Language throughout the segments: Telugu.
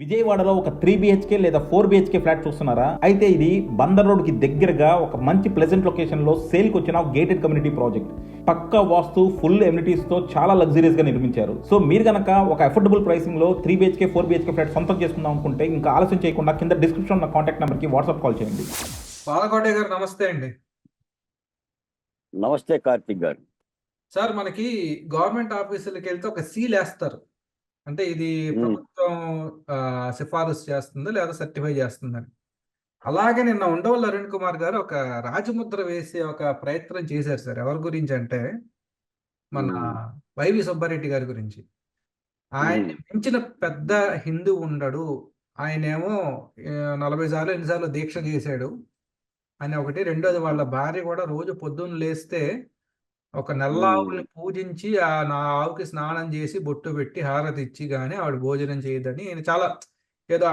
విజయవాడలో ఒక త్రీ బిహెచ్కే లేదా ఫోర్ బిహెచ్కే ఫ్లాట్ చూస్తున్నారా? అయితే ఇది బందర్ రోడ్కి దగ్గరగా ఒక మంచి ప్లెజెంట్ లొకేషన్లో సేల్కి వచ్చిన గేటెడ్ కమ్యూనిటీ ప్రాజెక్ట్ పక్కా వాస్తు ఫుల్ ఎమ్యూనిటీస్తో చాలా లగ్జరీస్గా నిర్మించారు. సో మీరు గనక ఒక affordable ప్రైసింగ్లో three BHK four BHK flat సొంతం చేసుకుందాం అనుకుంటే ఇంకా ఆలస్యం చేయకుండా కింద డిస్క్రిప్షన్ ఉన్న కాంటాక్ట్ నెంబర్కి వాట్సాప్ కాల్ చేయండి. పాలకోట గారు నమస్తే అండి. నమస్తే కార్తిక్ గారు. సార్ మనకి గవర్నమెంట్ ఆఫీసులకు వెళ్తే ఒక సీల్ వేస్తారు. అంటే ఇది. ప్రభుత్వం సిఫారసు చేస్తుంది? లేదా సర్టిఫై చేస్తుందని అలాగే నిన్న ఉండవల్లి అరుణ్ కుమార్ గారు ఒక రాజముద్ర వేసే ఒక ప్రయత్నం చేశారు సార్. ఎవరి గురించి అంటే మన. వైవి సుబ్బారెడ్డి గారి గురించి. ఆయన. మించిన పెద్ద హిందూ ఉండడు. ఆయనేమో నలభై సార్లు ఎన్నిసార్లు దీక్ష చేశాడు. అని ఒకటి. రెండోది వాళ్ళ భార్య కూడా రోజు పొద్దున్న లేస్తే ఒక నల్ల ఆవుని పూజించి ఆ నా ఆవుకి స్నానం చేసి బొట్టు పెట్టి హారతి ఇచ్చి గానీ ఆవిడ భోజనం చేయదని ఈయన చాలా ఏదో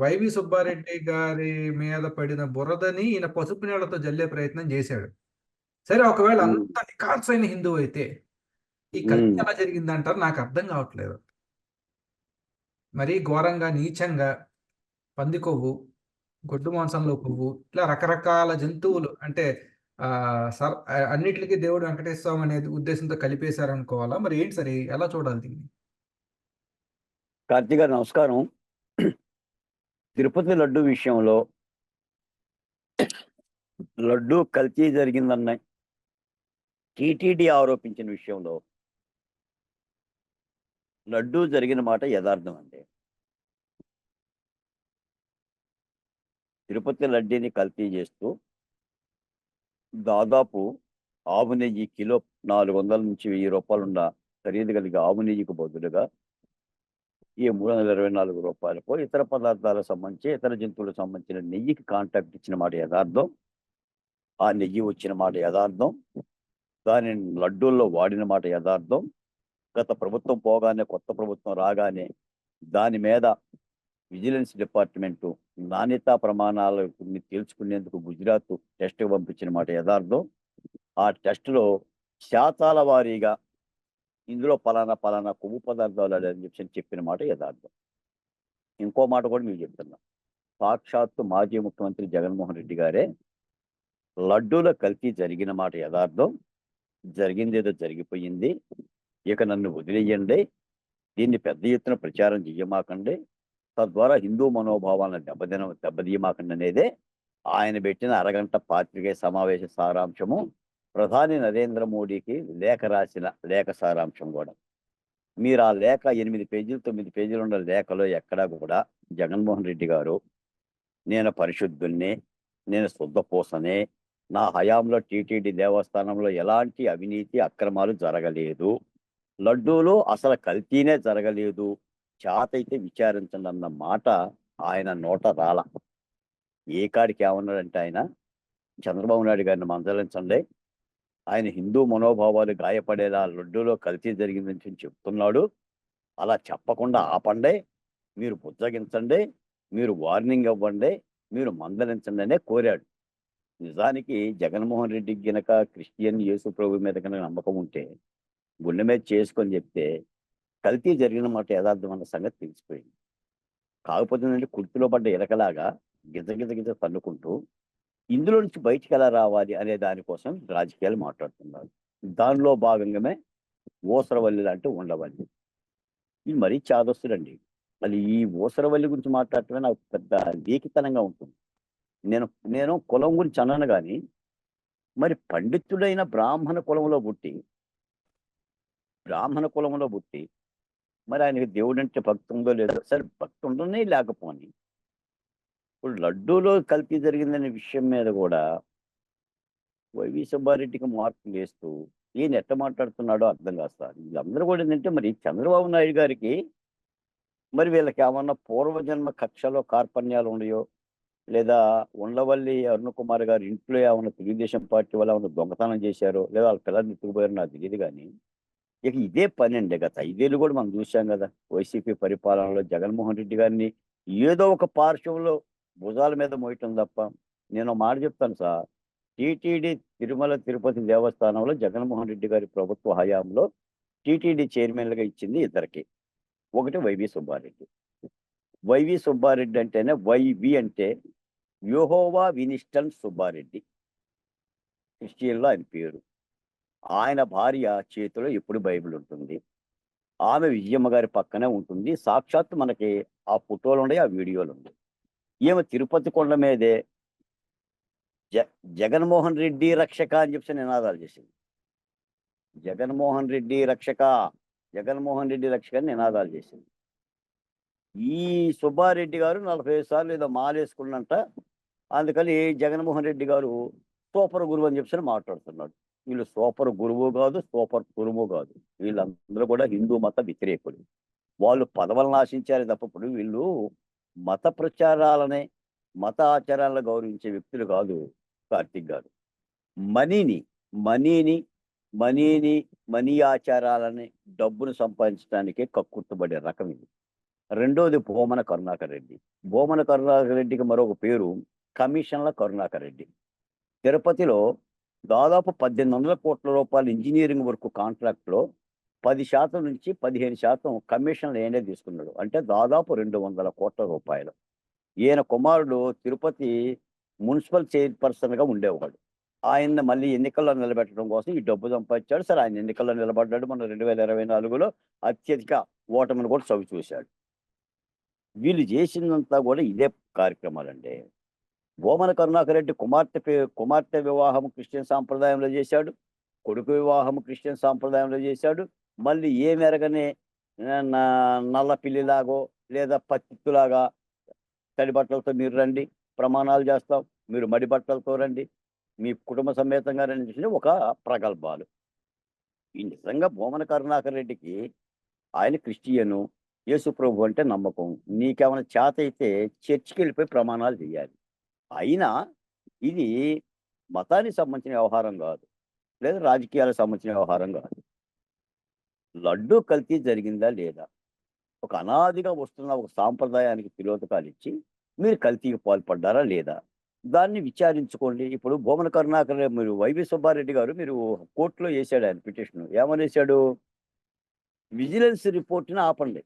వైవి సుబ్బారెడ్డి గారి మీద పడిన బురదని ఈయన పసుపు నీళ్ళతో జల్లే ప్రయత్నం చేశాడు సరే ఒకవేళ. అంత నిఖార్సైన హిందువు అయితే ఈ మ్మ్. ఎలా జరిగిందంటారు నాకు అర్థం కావట్లేదు మరీ ఘోరంగా నీచంగా పంది కొవ్వు గొడ్డు మాంసంలో కొవ్వు ఇట్లా రకరకాల జంతువులు అంటే సార్ అన్నిటికీ దేవుడు వెంకటేశ్వర స్వామి అనేది ఉద్దేశంతో కలిపేశారు అనుకోవాలా మరి ఏంటి సరే ఎలా చూడాలి దీన్ని? కార్తిక్ గారు నమస్కారం. తిరుపతి లడ్డు విషయంలో లడ్డు కల్తీ జరిగిందన్న టీటీడీ ఆరోపించిన విషయంలో లడ్డు జరిగిన మాట యథార్థం అండి. తిరుపతి లడ్డీని కల్తీ చేస్తూ దాదాపు ఆవు నెయ్యి కిలో నాలుగు వందల నుంచి వెయ్యి రూపాయలు ఉన్న ఖరీదు కలిగే ఆవు నెయ్యికి బదులుగా ఈ మూడు వందల ఇరవై నాలుగు రూపాయలకు ఇతర పదార్థాలకు సంబంధించి ఇతర జంతువులకు సంబంధించిన నెయ్యికి కాంట్రాక్ట్ ఇచ్చిన మాట యథార్థం ఆ నెయ్యి వచ్చిన మాట యథార్థం దానిని లడ్డూల్లో వాడిన మాట యథార్థం గత ప్రభుత్వం పోగానే కొత్త ప్రభుత్వం రాగానే దాని మీద విజిలెన్స్ డిపార్ట్మెంటు నాణ్యతా ప్రమాణాలని తెలుసుకునేందుకు గుజరాత్ టెస్ట్ పంపించిన మాట యథార్థం. ఆ టెస్ట్లో శాతాల వారీగా ఇందులో పలానా పలానా కొవ్వు పదార్థాలు అని చెప్పి చెప్పిన మాట యథార్థం. ఇంకో మాట కూడా మీకు చెప్తున్నాం. సాక్షాత్తు మాజీ ముఖ్యమంత్రి జగన్మోహన్ రెడ్డి గారే లడ్డూల కల్తీ జరిగిన మాట యథార్థం. జరిగిందేదో జరిగిపోయింది. ఇక నన్ను వదిలేయండి. దీన్ని పెద్ద ఎత్తున ప్రచారం చెయ్యమాకండి. తద్వారా హిందూ మనోభావాలను దెబ్బతిన దెబ్బతీయమాకండి అనేదే ఆయన పెట్టిన అరగంట పాత్రికేయ సమావేశ సారాంశము. ప్రధాని నరేంద్ర మోడీకి లేఖ రాసిన లేఖ సారాంశం కూడా. మీరు ఆ లేఖ ఎనిమిది పేజీలు తొమ్మిది పేజీలు ఉన్న లేఖలో ఎక్కడా కూడా జగన్మోహన్ రెడ్డి గారు నేను పరిశుద్ధుణ్ణి నేను శుద్ధపూసనే నా హయాంలో టీటీడీ దేవస్థానంలో ఎలాంటి అవినీతి అక్రమాలు జరగలేదు. లడ్డూలో అసలు కల్తీనే జరగలేదు. చాతైతే విచారించండి అన్న మాట ఆయన నోట రాల. ఏ కాడికి ఏమన్నాడంటే ఆయన చంద్రబాబు నాయుడు గారిని మందలించండి. ఆయన హిందూ మనోభావాలు గాయపడేలా లడ్డూలో కల్తీ జరిగిందని చెప్పి చెప్తున్నాడు. అలా చెప్పకుండా ఆపండి. మీరు బుజ్జగించండి. మీరు వార్నింగ్ ఇవ్వండి. మీరు మందలించండి అనే కోరాడు. నిజానికి జగన్మోహన్ రెడ్డికి గనక క్రిస్టియన్ యేసు ప్రభు మీద కనుక నమ్మకం ఉంటే గుండె మీద చేసుకొని చెప్తే కల్తీ జరిగిన మాట యథార్థం అన్న సంగతి తెలిసిపోయింది. కాకపోతే ఏంటంటే కుర్తిలో పడ్డ ఎలకలాగా గిజ గిజ గిజ తన్నుకుంటూ ఇందులో నుంచి బయటికి ఎలా రావాలి అనే దానికోసం రాజకీయాలు మాట్లాడుతున్నారు. దానిలో భాగంగానే ఓసరవల్లి లాంటి ఉండవల్లి. ఇది మరీ చాదస్తుడండి మళ్ళీ ఈ ఓసరవల్లి గురించి మాట్లాడటమే నాకు పెద్ద లేఖితనంగా ఉంటుంది. నేను నేను కులం గురించి అన్నాను కానీ మరి పండితుడైన బ్రాహ్మణ కులంలో పుట్టి బ్రాహ్మణ కులంలో పుట్టి మరి ఆయనకి దేవుడు అంటే భక్తి ఉందో లేదో సరే భక్తి ఉండనే లేకపోని. ఇప్పుడు లడ్డూలో కల్తీ జరిగిందనే విషయం మీద కూడా వైవి సుబ్బారెడ్డికి మార్పులు వేస్తూ ఈయన ఎట్ట మాట్లాడుతున్నాడో అర్థం కాస్తారు వీళ్ళందరూ కూడా ఏంటంటే మరి చంద్రబాబు నాయుడు గారికి మరి వీళ్ళకి ఏమన్నా పూర్వజన్మ కక్షలో కార్పణ్యాలు ఉన్నాయో లేదా ఉండవల్లి అరుణ్ కుమార్ గారి ఇంట్లో ఏమన్నా తెలుగుదేశం పార్టీ వల్ల ఏమైనా దొంగతనం చేశారో లేదా వాళ్ళ పిల్లల్ని ఎత్తుకుపోయారో నాకు తెలియదు కానీ ఇక ఇదే పని అండి. గత ఐదేళ్ళు కూడా మనం చూసాం కదా వైసీపీ పరిపాలనలో జగన్మోహన్ రెడ్డి గారిని ఏదో ఒక పార్శ్వంలో భుజాల మీద మోయటం తప్ప నేను మాట చెప్తాను సార్. టీటీడీ తిరుమల తిరుపతి దేవస్థానంలో జగన్మోహన్ రెడ్డి గారి ప్రభుత్వ హయాంలో టీటీడీ చైర్మన్లుగా ఇచ్చింది ఇద్దరికి. ఒకటి వైవి సుబ్బారెడ్డి. వైవి సుబ్బారెడ్డి అంటేనే వైవి అంటే యోహోవా వినిస్టన్ సుబ్బారెడ్డి. క్రిస్టియన్లో ఆయన పేరు. ఆయన భార్య చేతిలో ఎప్పుడు బైబిల్ ఉంటుంది. ఆమె విజయమ్మ గారి పక్కనే ఉంటుంది. సాక్షాత్ మనకి ఆ ఫోటోలు ఉన్నాయి ఆ వీడియోలు ఉన్నాయి. ఈమె తిరుపతి కొండ మీదే జ జగన్మోహన్ రెడ్డి రక్షక అని చెప్పి నినాదాలు చేసింది. జగన్మోహన్ రెడ్డి రక్షక జగన్మోహన్ రెడ్డి రక్షక అని నినాదాలు చేసింది. ఈ సుబ్బారెడ్డి గారు నలభై సార్లు ఏదో మాలేసుకున్నంట అందుకని జగన్మోహన్ రెడ్డి గారు సూపర్ గురువు అని చెప్పి మాట్లాడుతున్నాడు. వీళ్ళు సూపర్ గురువు కాదు సూపర్ గురువు కాదు. వీళ్ళందరూ కూడా హిందూ మత వ్యతిరేకులు. వాళ్ళు పదవులను ఆశించారు తప్పప్పుడు వీళ్ళు మత ప్రచారాలనే మత ఆచారాలను గౌరవించే వ్యక్తులు కాదు కార్తిక్ గారు. మనీని మనీని మనీని మనీ ఆచారాలని డబ్బును సంపాదించడానికే కక్కుర్తబడే రకం ఇది. రెండోది భూమన కరుణాకర్ రెడ్డి. భూమన కరుణాకర్ రెడ్డికి మరొక పేరు కమిషన్ల కరుణాకర్ రెడ్డి. తిరుపతిలో దాదాపు పద్దెనిమిది వందల కోట్ల రూపాయల ఇంజనీరింగ్ వర్క్ కాంట్రాక్ట్లో పది శాతం నుంచి పదిహేను శాతం కమిషన్లు ఏనే తీసుకున్నాడు. అంటే దాదాపు రెండు వందల కోట్ల రూపాయలు. ఈయన కుమారుడు తిరుపతి మున్సిపల్ చైర్పర్సన్గా ఉండేవాడు. ఆయన మళ్ళీ ఎన్నికల్లో నిలబెట్టడం కోసం ఈ డబ్బు సంపాదించాడు. సరే ఆయన ఎన్నికల్లో నిలబడ్డాడు. మన రెండు వేల ఇరవై నాలుగులో అత్యధిక ఓటమిని కూడా చవి చూశాడు వీళ్ళు చేసిందంతా కూడా ఇదే కార్యక్రమాలండి. బోమన కరుణాకర్ రెడ్డి కుమార్తె కుమార్తె వివాహం క్రిస్టియన్ సాంప్రదాయంలో చేశాడు. కొడుకు వివాహం క్రిస్టియన్ సాంప్రదాయంలో చేశాడు. మళ్ళీ ఏ మెరగనే నల్ల పిల్లిలాగో లేదా పత్తిలాగా తడి బట్టలతో మీరు రండి ప్రమాణాలు చేస్తాం మీరు మడి బట్టలతో రండి మీ కుటుంబ సమేతంగా రండి ఒక ప్రగల్భాలు. ఈ నిజంగా భూమన కరుణాకర్ రెడ్డికి ఆయన క్రిస్టియను యేసు ప్రభు అంటే నమ్మకం. నీకేమైనా చేత అయితే చర్చికి వెళ్ళిపోయి ప్రమాణాలు చేయాలి. అయినా ఇది మతానికి సంబంధించిన వ్యవహారం కాదు లేదా రాజకీయాలకు సంబంధించిన వ్యవహారం కాదు. లడ్డు కల్తీ జరిగిందా లేదా? ఒక అనాదిగా వస్తున్న ఒక సాంప్రదాయానికి తిలోతకాలు ఇచ్చి మీరు కల్తీకి పాల్పడ్డారా లేదా? దాన్ని విచారించుకోండి. ఇప్పుడు భూమన కరుణాకర్ మీరు వైవి సుబ్బారెడ్డి గారు మీరు కోర్టులో వేసాడు ఆయన పిటిషన్. ఏమనేసాడు విజిలెన్స్ రిపోర్ట్ని ఆపండి.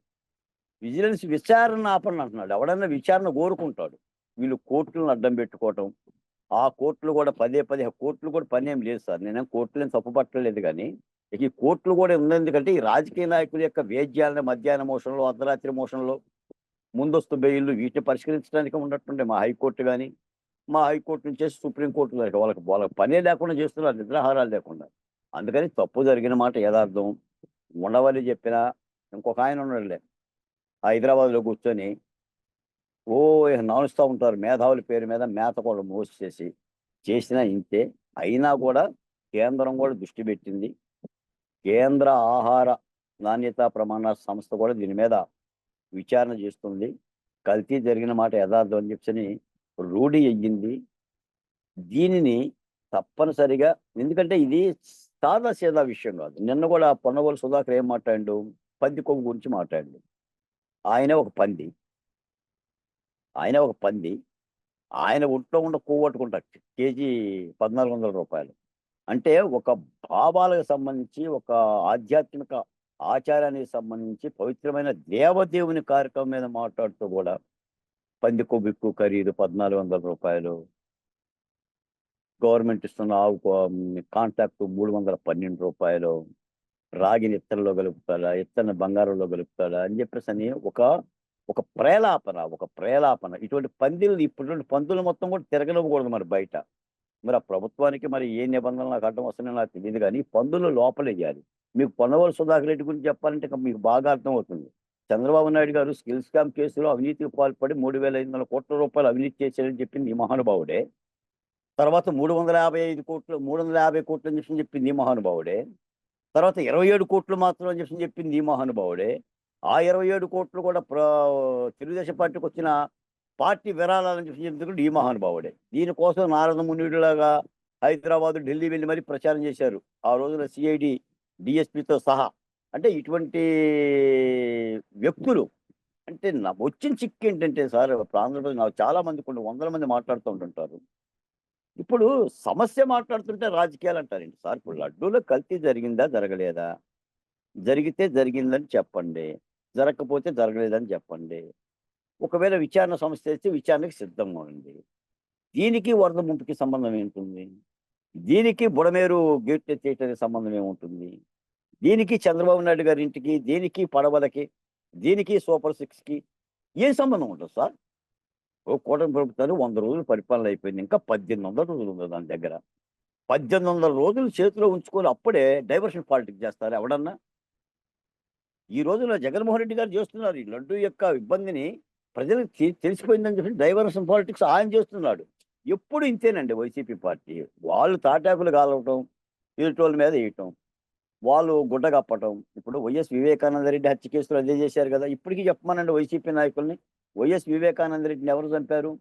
విజిలెన్స్ విచారణ ఆపండి అంటున్నాడు. ఎవడన్నా విచారణ కోరుకుంటాడు. వీళ్ళు కోర్టులను అడ్డం పెట్టుకోవటం. ఆ కోర్టులు కూడా పదే పదే కోర్టులు కూడా పని ఏం లేదు సార్. నేనేం కోర్టులను తప్పు పట్టలేదు కానీ ఇక ఈ కోర్టులు కూడా ఉంది ఎందుకంటే ఈ రాజకీయ నాయకుల యొక్క వేద్యాలని మధ్యాహ్న మోషన్లో అర్ధరాత్రి మోషన్లో ముందస్తు బెయిల్లు వీటిని పరిష్కరించడానికి ఉన్నట్టుండే మా హైకోర్టు కానీ మా హైకోర్టు నుంచి సుప్రీంకోర్టు వరకు వాళ్ళకి వాళ్ళకి పనే లేకుండా చేస్తున్నారు నిద్రాహారాలు లేకుండా. అందుకని తప్పు జరిగిన మాట యథార్థం. ఉండవని చెప్పిన ఇంకొక ఆయన ఉన్నాడులే. హైదరాబాద్లో కూర్చొని ఓ నానుస్తూ ఉంటారు మేధావుల పేరు మీద మేత కూడా మోసేసి చేసినా ఇంతే. అయినా కూడా కేంద్రం కూడా దృష్టి పెట్టింది. కేంద్ర ఆహార నాణ్యతా ప్రమాణ సంస్థ కూడా దీని మీద విచారణ చేస్తుంది. కల్తీ జరిగిన మాట యథార్థం అని చెప్పని రూఢి అయ్యింది. దీనిని తప్పనిసరిగా ఎందుకంటే ఇది సాదా సీదా విషయం కాదు. నిన్న కూడా పొన్నగోలు సుధాకర్ ఏం మాట్లాడు పంది కొవ్వు గురించి మాట్లాడు ఆయన ఒక పంది. ఆయన ఒక పంది. ఆయన ఒంట్లో ఉన్న కొవ్వట్టుకుంటా కేజీ పద్నాలుగు వందల రూపాయలు. అంటే ఒక భావాలకు సంబంధించి ఒక ఆధ్యాత్మిక ఆచారానికి సంబంధించి పవిత్రమైన దేవదేవుని కార్యక్రమం మీద మాట్లాడుతూ కూడా పంది కొవ్వు ఎక్కువ ఖరీదు పద్నాలుగు వందల రూపాయలు. గవర్నమెంట్ ఇస్తున్న ఆవు కాంట్రాక్ట్ మూడు వందల పన్నెండు రూపాయలు. రాగిని ఇత్తనలో కలుపుతాడా ఇత్తన బంగారంలో కలుపుతాడా అని చెప్పేసి అని ఒక ఒక ప్రేలాపన ఒక ప్రేలాపన. ఇటువంటి పందిలు ఇటువంటి పందులు మొత్తం కూడా తిరగనివ్వకూడదు మరి బయట. మరి ఆ ప్రభుత్వానికి మరి ఏ నిబంధనలు నాకు అడ్డం వస్తున్నాయో నాకు తెలియదు కానీ పందులు లోపలేయాలి. మీకు పొన్నవల్ సుధాకర్ రెడ్డి గురించి చెప్పాలంటే మీకు బాగా అర్థమవుతుంది చంద్రబాబు నాయుడు గారు స్కిల్ స్కామ్ కేసులో అవినీతికి పాల్పడి మూడు వేల ఐదు వందల కోట్ల రూపాయలు అవినీతి చేశారని చెప్పింది ఈ మహానుభావుడే. తర్వాత మూడు వందల యాభై ఐదు కోట్లు మూడు వందల యాభై కోట్లు అని చెప్పి చెప్పింది ఈ మహానుభావుడే. తర్వాత ఇరవై ఏడు కోట్లు మాత్రం అని చెప్పి చెప్పింది ఈ మహానుభావుడే. ఆ ఇరవై ఏడు కోట్లు కూడా తెలుగుదేశం పార్టీకి వచ్చిన పార్టీ విరాళాలని చెప్పి చెప్తున్నప్పుడు ఈ మహానుభావుడే. దీనికోసం నారద మునిలాగా హైదరాబాద్ ఢిల్లీ వెళ్ళి మరీ ప్రచారం చేశారు. ఆ రోజున సిఐడి డిఎస్పితో సహా. అంటే ఇటువంటి వ్యక్తులు అంటే నా వచ్చిన చిక్కు ఏంటంటే సార్ ఆంధ్రప్రదేశ్ నాకు చాలా మంది కొన్ని వందల మంది మాట్లాడుతూ ఉంటుంటారు. ఇప్పుడు సమస్య మాట్లాడుతుంటే రాజకీయాలు అంటారండి. సార్ ఇప్పుడు లడ్డూలో కల్తీ జరిగిందా జరగలేదా? జరిగితే జరిగిందని చెప్పండి. జరగకపోతే జరగలేదని చెప్పండి. ఒకవేళ విచారణ సంస్థ అయితే విచారణకి సిద్ధంగా ఉండండి. దీనికి వరద ముంపుకి సంబంధం ఏంటుంది? దీనికి బుడమేరు గేట్ ఎత్తేయటానికి సంబంధం ఏముంటుంది? దీనికి చంద్రబాబు నాయుడు గారి ఇంటికి దీనికి పడవలకి దీనికి సూపర్ సిక్స్కి ఏం సంబంధం ఉంటుంది సార్? ఓ కూటమి ప్రభుత్వాలు వంద రోజులు పరిపాలన అయిపోయింది. ఇంకా పద్దెనిమిది వందల రోజులు ఉంది దాని దగ్గర. పద్దెనిమిది వందల రోజులు చేతిలో ఉంచుకొని అప్పుడే డైవర్షన్ పాలిటిక్స్ చేస్తారు ఎవడన్నా? ఈ రోజున జగన్మోహన్ రెడ్డి గారు చేస్తున్నారు. ఈ లడ్డు యొక్క ఇబ్బందిని ప్రజలకు తెలిసిపోయిందని చెప్పి డైవర్షన్ పాలిటిక్స్ ఆయన చేస్తున్నాడు. ఎప్పుడు ఇంతేనండి వైసీపీ పార్టీ. వాళ్ళు తాటాకులు కాలవటం ఎదుటోళ్ళ మీద వేయటం వాళ్ళు గుడ్డ కప్పటం. ఇప్పుడు వైఎస్ వివేకానంద రెడ్డి హత్య కేసులు అదే చేశారు కదా. ఇప్పటికీ చెప్పమానండి వైసీపీ నాయకుల్ని. వైఎస్ వివేకానంద రెడ్డిని ఎవరు చంపారు?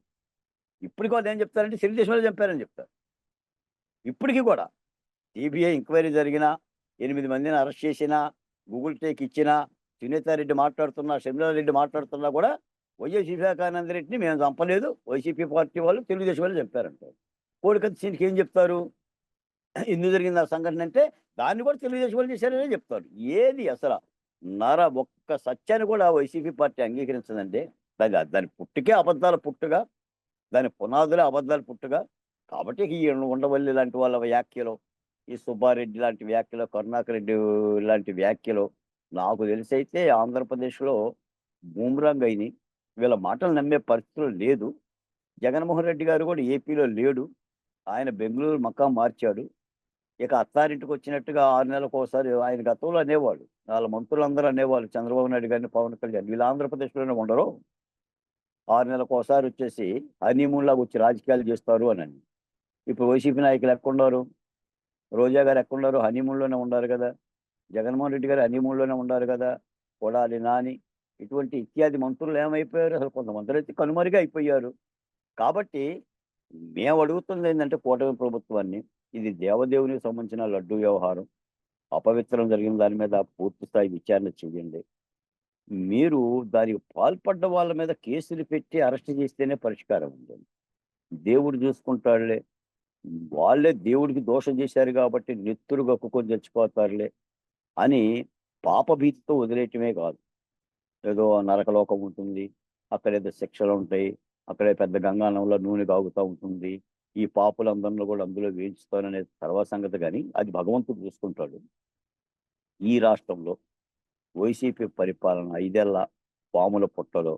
ఇప్పటికీ వాళ్ళు ఏం చెప్తారంటే తెలుగుదేశంలో చంపారని చెప్తారు. ఇప్పటికీ కూడా సిబిఐ ఎంక్వైరీ జరిగినా ఎనిమిది మందిని అరెస్ట్ చేసినా గూగుల్ టేక్ ఇచ్చినా సునీతారెడ్డి మాట్లాడుతున్నా రెడ్డి మాట్లాడుతున్నా కూడా వైఎస్ వివేకానంద రెడ్డిని మేము చంపలేదు. వైసీపీ పార్టీ వాళ్ళు తెలుగుదేశం వాళ్ళు చెప్పారంటారు. కోడికత్తి సీన్కి ఏం చెప్తారు? ఎందుకు జరిగింది ఆ సంఘటన అంటే దాన్ని కూడా తెలుగుదేశం వాళ్ళు చేశారనే చెప్తారు. ఏది అసలు నర ఒక్క సత్యాన్ని కూడా వైసీపీ పార్టీ అంగీకరించదండి దాని దాని పుట్టుకే అబద్ధాల పుట్టుగా దాని పునాదులే అబద్ధాల పుట్టుగా. కాబట్టి ఈ ఉండవల్లి లాంటి వాళ్ళ వ్యాఖ్యలు ఈ సుబ్బారెడ్డి లాంటి వ్యాఖ్యలు కరుణాకర్ రెడ్డి లాంటి వ్యాఖ్యలు నాకు తెలిసి అయితే ఆంధ్రప్రదేశ్లో బూమ్రాంగ్ అయినాయి వీళ్ళ మాటలు నమ్మే పరిస్థితులు లేదు. జగన్మోహన్ రెడ్డి గారు కూడా ఏపీలో లేడు. ఆయన బెంగళూరు మక్కా మార్చాడు. ఇక అత్తారింటికి వచ్చినట్టుగా ఆరు నెలలకు ఒకసారి ఆయన గతంలో అనేవాడు వాళ్ళ మంత్రులందరూ అనేవాళ్ళు. చంద్రబాబు నాయుడు గారిని పవన్ కళ్యాణ్ వీళ్ళు ఆంధ్రప్రదేశ్లోనే ఉండరు. ఆరు నెలలకు ఒకసారి వచ్చేసి హనీమూన్ లాగా వచ్చి రాజకీయాలు చేస్తారు అని అని. ఇప్పుడు వైసీపీ నాయకులు ఎక్కడున్నారు? రోజా గారు ఎక్కడున్నారు హనీమూన్లోనే ఉన్నారు కదా. జగన్మోహన్ రెడ్డి గారు హనీమూన్లోనే ఉన్నారు కదా. కొడాలి నాని ఇటువంటి ఇత్యాది మంత్రులు ఏమైపోయారు? అసలు కొంతమంది అయితే కనుమరుగా అయిపోయారు. కాబట్టి మేము అడుగుతుంది ఏంటంటే కూటమి ప్రభుత్వాన్ని ఇది దేవదేవునికి సంబంధించిన లడ్డు వ్యవహారం. అపవిత్రం జరిగిన దాని మీద పూర్తి స్థాయి విచారణ చేయండి. మీరు దానికి పాల్పడ్డ వాళ్ళ మీద కేసులు పెట్టి అరెస్ట్ చేస్తేనే పరిష్కారం ఉంది. దేవుడు చూసుకుంటాడులే. వాళ్ళే దేవుడికి దోషం చేశారు కాబట్టి నెత్తురు గక్కుకొని చచ్చిపోతారులే అని పాపభీతితో వదిలేయటమే కాదు. ఏదో నరకలోకం ఉంటుంది అక్కడ ఏదో శిక్షలు ఉంటాయి అక్కడ పెద్ద గంగానంలో నూనె కాగుతూ ఉంటుంది ఈ పాపులందరిలో కూడా అందులో వేయించుతాననే తర్వాత సంగతి కానీ అది భగవంతుడు చూసుకుంటాడు. ఈ రాష్ట్రంలో వైసీపీ పరిపాలన ఐదేళ్ళ పాముల పుట్టలో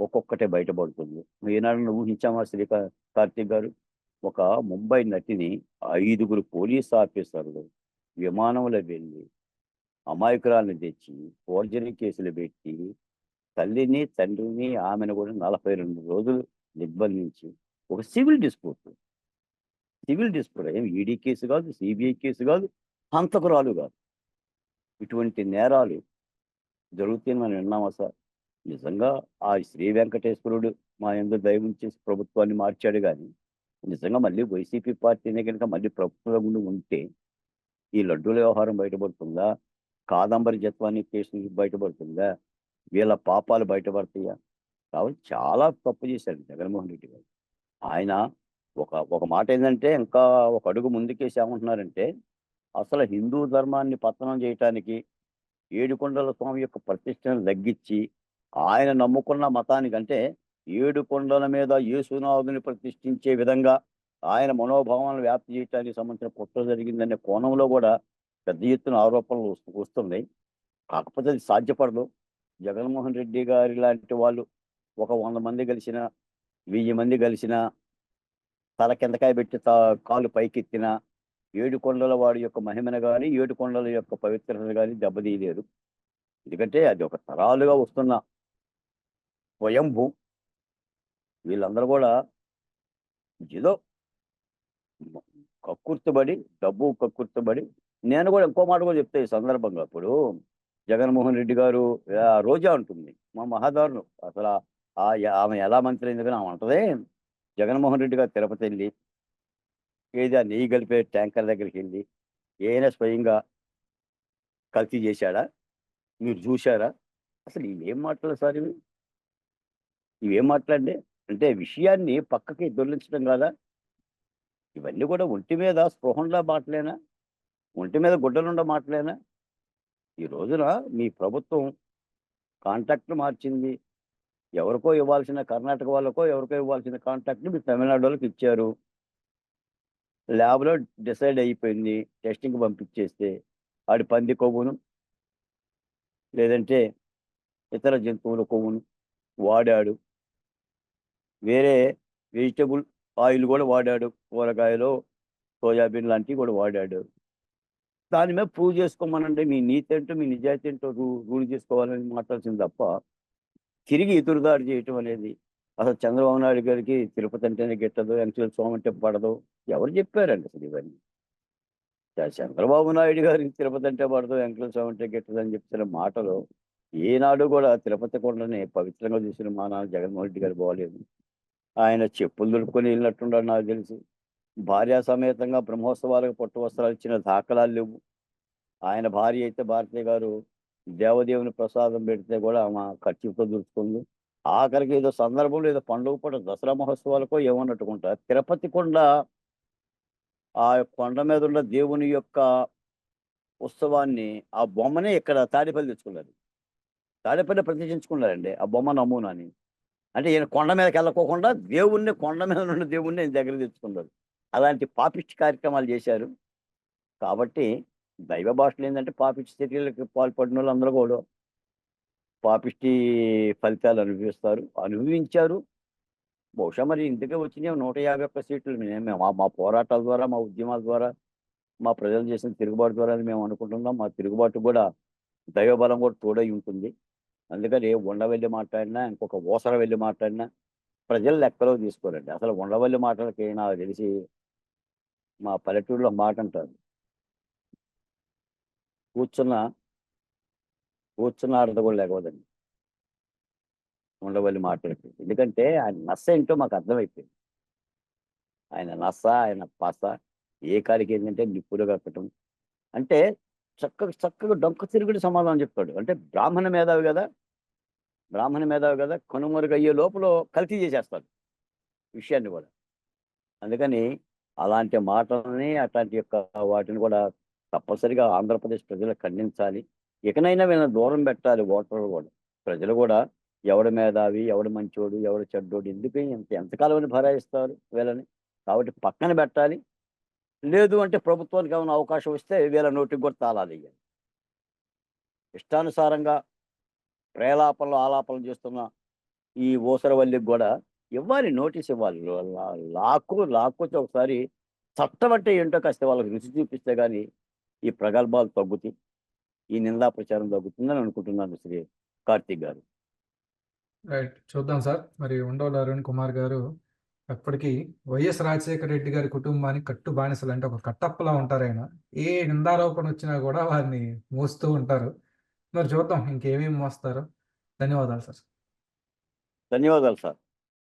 ఒక్కొక్కటే బయటపడుతుంది. ఈనాడు ఊహించామా శ్రీకా కార్తీక్ గారు? ఒక ముంబై నటిని ఐదుగురు పోలీస్ ఆఫీసర్లు విమానంలో వెళ్ళి అమాయకురాలను తెచ్చి ఫోర్జరీ కేసులు పెట్టి తల్లిని తండ్రిని ఆమెను కూడా నలభై రెండు రోజులు నిర్బంధించి ఒక సివిల్ డిస్ప్యూట్. సివిల్ డిస్ప్యూట్ ఏం ఈడీ కేసు కాదు సిబిఐ కేసు కాదు హంతకురాలు కాదు. ఇటువంటి నేరాలు జరుగుతాయని మనం విన్నామా సార్? నిజంగా ఆ శ్రీ వెంకటేశ్వరుడు మా ఎందు దైవం చేసి ప్రభుత్వాన్ని మార్చాడు కానీ నిజంగా మళ్ళీ వైసీపీ పార్టీనే కనుక మళ్ళీ ప్రభుత్వంలో ఉండి ఉంటే ఈ లడ్డూల వ్యవహారం బయటపడుతుందా? కాదంబరి జత్వాన్ని కేసు బయటపడుతుందా? వీళ్ళ పాపాలు బయటపడతాయా? కాబట్టి చాలా తప్పు చేశాడు జగన్మోహన్ రెడ్డి గారు. ఆయన ఒక ఒక మాట ఏంటంటే ఇంకా ఒక అడుగు ముందుకేసి ఏమంటున్నారంటే అసలు హిందూ ధర్మాన్ని పతనం చేయటానికి ఏడుకొండల స్వామి యొక్క ప్రతిష్టను తగ్గించి ఆయన నమ్ముకున్న మతానికంటే ఏడు కొండల మీద యేసునాథుని ప్రతిష్ఠించే విధంగా ఆయన మనోభావాలను వ్యాప్తి చేయడానికి సంబంధించిన కుట్ర జరిగిందనే కోణంలో కూడా పెద్ద ఎత్తున ఆరోపణలు వస్తు- వస్తున్నాయి. కాకపోతే అది సాధ్యపడదు. జగన్మోహన్ రెడ్డి గారి లాంటి వాళ్ళు ఒక వంద మంది కలిసిన వెయ్యి మంది కలిసిన తల కిందకాయ పెట్టి కాలు పైకెత్తిన ఏడు కొండల వాడి యొక్క మహిమను కానీ ఏడు కొండల యొక్క పవిత్రతను కానీ దెబ్బతీయలేదు ఎందుకంటే అది ఒక తరాలుగా వస్తున్న స్వయంభూ వీళ్ళందరూ కూడా ఏదో కక్కుర్తుబడి డబ్బు కక్కుర్తబడి నేను కూడా ఇంకో మాట కూడా చెప్తా ఈ సందర్భంగా. ఇప్పుడు జగన్మోహన్ రెడ్డి గారు రోజా ఉంటుంది మా మహాదారులు అసలు ఆ- ఆమె ఎలా మంత్రి అయింది కానీ ఆమె అంటదే జగన్మోహన్ రెడ్డి గారు తిరుపతి వెళ్ళి ఏది ఆ నెయ్యి కలిపే ట్యాంకర్ దగ్గరికి వెళ్ళి ఏమైనా స్వయంగా కల్తీ చేశాడా? మీరు చూశారా? అసలు ఇవేం మాటలు సార్ ఇవి? ఇవేం మాట్లాడే అంటే విషయాన్ని పక్కకి దొర్లించడం కాదా? ఇవన్నీ కూడా ఒంటి మీద స్పృహంలో మాటలేనా? ఒంటి మీద గుడ్డలుండ మాటలేనా? ఈ రోజున మీ ప్రభుత్వం కాంట్రాక్ట్ మార్చింది. ఎవరికో ఇవ్వాల్సిన కర్ణాటక వాళ్ళకో ఎవరికో ఇవ్వాల్సిన కాంట్రాక్ట్ని మీరు తమిళనాడు వాళ్ళకి ఇచ్చారు. ల్యాబ్లో డిసైడ్ అయిపోయింది టెస్టింగ్ పంపించేస్తే ఆడి పంది కొవ్వును లేదంటే ఇతర జంతువుల కొవ్వును వాడాడు. వేరే వెజిటబుల్ ఆయిల్ కూడా వాడాడు. కూరగాయలు సోయాబీన్ లాంటివి కూడా వాడాడు. దాని మీద ప్రూవ్ చేసుకోమనండి. మీ నీతి ఏంటో మీ నిజాయితీ ఏంటో రూ రూల్ చేసుకోవాలని మాట్లాడాల్సింది తప్ప తిరిగి ఎదురుదాడి చేయటం అనేది అసలు చంద్రబాబు నాయుడు గారికి తిరుపతి అంటేనే గిట్టదు వెంకటేశ్వర స్వామి అంటే పడదు. ఎవరు చెప్పారండి అసలు ఇవన్నీ? చంద్రబాబు నాయుడు గారికి తిరుపతి అంటే పడదు వెంకటేశ్వర స్వామి అంటే గిట్టదు అని చెప్తున్న మాటలు ఏనాడు కూడా తిరుపతి కొండని పవిత్రంగా చూసిన మా నాన్న జగన్మోహన్ రెడ్డి గారు బాగలేదు. ఆయన చెప్పులు దొరుకుని వెళ్ళినట్టున్నాడు నాకు తెలిసి. భార్యా సమేతంగా బ్రహ్మోత్సవాలకు పట్టు వస్త్రాలు ఇచ్చిన దాఖలాలు లేవు. ఆయన భార్య అయితే భారతీయ గారు దేవదేవుని ప్రసాదం పెడితే కూడా ఆమె ఖర్చుతో దుర్చుకుంది ఆఖరికి ఏదో సందర్భంలో ఏదో పండుగ పూట దసరా మహోత్సవాలకో ఏమన్నట్టుకుంటా. తిరుపతి కొండ ఆ కొండ మీద ఉన్న దేవుని యొక్క ఉత్సవాన్ని ఆ బొమ్మనే ఇక్కడ తాడిపల్లి తెచ్చుకున్నారు. తాడిపల్లి ప్రతిష్ఠించుకున్నారండి ఆ బొమ్మ నమూనాని. అంటే ఈయన కొండ మీదకి వెళ్ళకోకుండా దేవుణ్ణి కొండ మీద ఉన్న దేవుణ్ణి ఆయన దగ్గర తెచ్చుకున్నారు అలాంటి పాపిష్టి కార్యక్రమాలు చేశారు. కాబట్టి దైవ భాషలు ఏంటంటే పాపిష్టి చర్యలకు పాల్పడిన వాళ్ళందరూ కూడా పాపిష్టి ఫలితాలు అనుభవిస్తారు. అనుభవించారు. బహుశా మరి ఇందుకే వచ్చినాయి నూట యాభై ఒక్క సీట్లు. మేము మేము- మా- మా పోరాటాల ద్వారా మా ఉద్యమాల ద్వారా మా ప్రజలు చేసిన తిరుగుబాటు ద్వారా అని మేము అనుకుంటున్నాం. మా తిరుగుబాటు కూడా దైవబలం కూడా తోడై ఉంటుంది. అందుకని ఉండవెళ్ళి మాట్లాడినా ఇంకొక ఓసర వెళ్ళి మాట్లాడినా ప్రజలు లెక్కలో తీసుకోరండి. అసలు ఉండవల్లి మాటలకి నాకు తెలిసి మా పల్లెటూరులో మాట అంటారు. కూర్చున్న కూర్చున్న ఆడత కూడా లేకపోదండి. ఉండవల్లి మాటలకి ఎందుకంటే ఆయన నస్స ఏంటో మాకు అర్థమైపోయింది. ఆయన నస్స ఆయన పస ఏ కాడికి ఏంటంటే నిప్పులు కట్టడం అంటే చక్కగా చక్కగా డొంక తిరుగుడు సమాధానం చెప్తాడు. అంటే బ్రాహ్మణ మేధావి కదా బ్రాహ్మణ మేధావి కదా కనుమరుగయ్యే లోపల కల్తీ చేసేస్తాడు విషయాన్ని కూడా. అందుకని అలాంటి మాటలని అట్లాంటి యొక్క వాటిని కూడా తప్పనిసరిగా ఆంధ్రప్రదేశ్ ప్రజలు ఖండించాలి. ఇకనైనా వీళ్ళని దూరం పెట్టాలి ఓటర్లు కూడా. ప్రజలు కూడా ఎవడు మేధావి ఎవడు మంచోడు ఎవడు చెడ్డోడు ఎందుకు ఎంత ఎంతకాలం భరాయిస్తారు వీళ్ళని? కాబట్టి పక్కన పెట్టాలి. లేదు అంటే ప్రభుత్వానికి ఏమైనా అవకాశం వస్తే వీళ్ళ నోటికి కూడా తాళాలు ఇవ్వాలి ఇష్టానుసారంగా ప్రేలాపనలు ఆలాపనలు చేస్తున్న ఈ ఊసరవల్లికి కూడా ఇవ్వాలి నోటీస్ ఇవ్వాలి. లాక్కు లాక్కొచ్చి ఒకసారి చట్టం అంటే ఏంటో కాస్త వాళ్ళకి రుచి చూపిస్తే కానీ ఈ ప్రగల్భాలు తగ్గుతాయి ఈ నిందా ప్రచారం తగ్గుతుందని అనుకుంటున్నాను శ్రీ కార్తీక్ గారు. రైట్. చూద్దాం సార్. మరి ఉండవల్లి అరుణ్ కుమార్ గారు అప్పటికి వైఎస్ రాజశేఖర రెడ్డి గారి కుటుంబానికి కట్టు బానిసలు అంటే ఒక కట్టప్పలా ఉంటారు ఆయన. ఏ నిందారోపణ వచ్చినా కూడా వారిని మోస్తూ ఉంటారు. మరి చూద్దాం ఇంకేమేమి మోస్తారు. ధన్యవాదాలు సార్. ధన్యవాదాలు సార్.